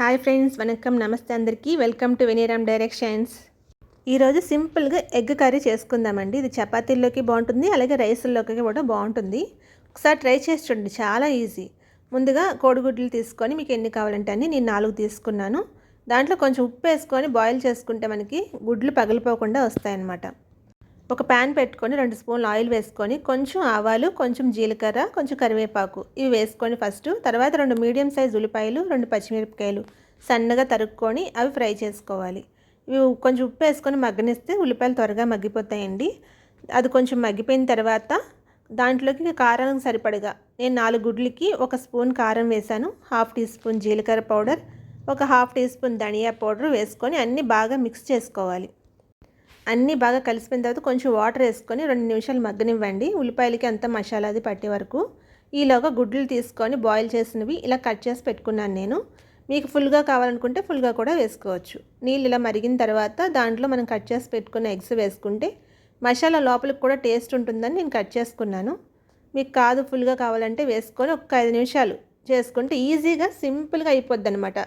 Hi friends వనకం నమస్తే అందరికీ. వెల్కమ్ టు వెనీరామ్ డైరెక్షన్స్. ఈరోజు సింపుల్గా ఎగ్ కర్రీ చేసుకుందామండి. ఇది చపాతీల్లోకి బాగుంటుంది అలాగే రైస్ల్లోకి కూడా బాగుంటుంది. ఒకసారి ట్రై చేసి చూడండి చాలా ఈజీ. ముందుగా కోడిగుడ్లు తీసుకొని మీకు ఎన్ని కావాలంటే అని నేను నాలుగు తీసుకున్నాను. దాంట్లో కొంచెం ఉప్పు వేసుకొని బాయిల్ చేసుకుంటే మనకి గుడ్లు పగిలిపోకుండా వస్తాయన్నమాట. ఒక ప్యాన్ పెట్టుకొని రెండు స్పూన్లు ఆయిల్ వేసుకొని కొంచెం ఆవాలు కొంచెం జీలకర్ర కొంచెం కరివేపాకు ఇవి వేసుకొని ఫస్ట్ తర్వాత రెండు మీడియం సైజ్ ఉల్లిపాయలు రెండు పచ్చిమిరపకాయలు సన్నగా తరుక్కొని అవి ఫ్రై చేసుకోవాలి. ఇవి కొంచెం ఉప్పు వేసుకొని మగ్గనిస్తే ఉల్లిపాయలు త్వరగా మగ్గిపోతాయండి. అది కొంచెం మగ్గిపోయిన తర్వాత దాంట్లోకి కారం సరిపడగా నేను నాలుగు గుడ్లకి ఒక స్పూన్ కారం వేశాను హాఫ్ టీ స్పూన్ జీలకర్ర పౌడర్ ఒక హాఫ్ టీ స్పూన్ ధనియా పౌడర్ వేసుకొని అన్నీ బాగా మిక్స్ చేసుకోవాలి. అన్నీ బాగా కలిసిపోయిన తర్వాత కొంచెం వాటర్ వేసుకొని రెండు నిమిషాలు మగ్గనివ్వండి. ఉల్లిపాయలకి అంత మసాలా అది పట్టే వరకు. ఈలోగా గుడ్లు తీసుకొని బాయిల్ చేసినవి ఇలా కట్ చేసి పెట్టుకున్నాను నేను. మీకు ఫుల్గా కావాలనుకుంటే ఫుల్గా కూడా వేసుకోవచ్చు. నీళ్ళు ఇలా మరిగిన తర్వాత దాంట్లో మనం కట్ చేసి పెట్టుకున్న ఎగ్స్ వేసుకుంటే మసాలా లోపలికి కూడా టేస్ట్ ఉంటుందని నేను కట్ చేసుకున్నాను. మీకు కాదు ఫుల్గా కావాలంటే వేసుకొని ఒక ఐదు నిమిషాలు చేసుకుంటే ఈజీగా సింపుల్గా అయిపోద్ది అనమాట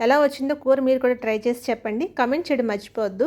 ఎలా వచ్చిందో కూర మీరు కూడా ట్రై చేసి చెప్పండి. కమెంట్ చేయడం మర్చిపోవద్దు.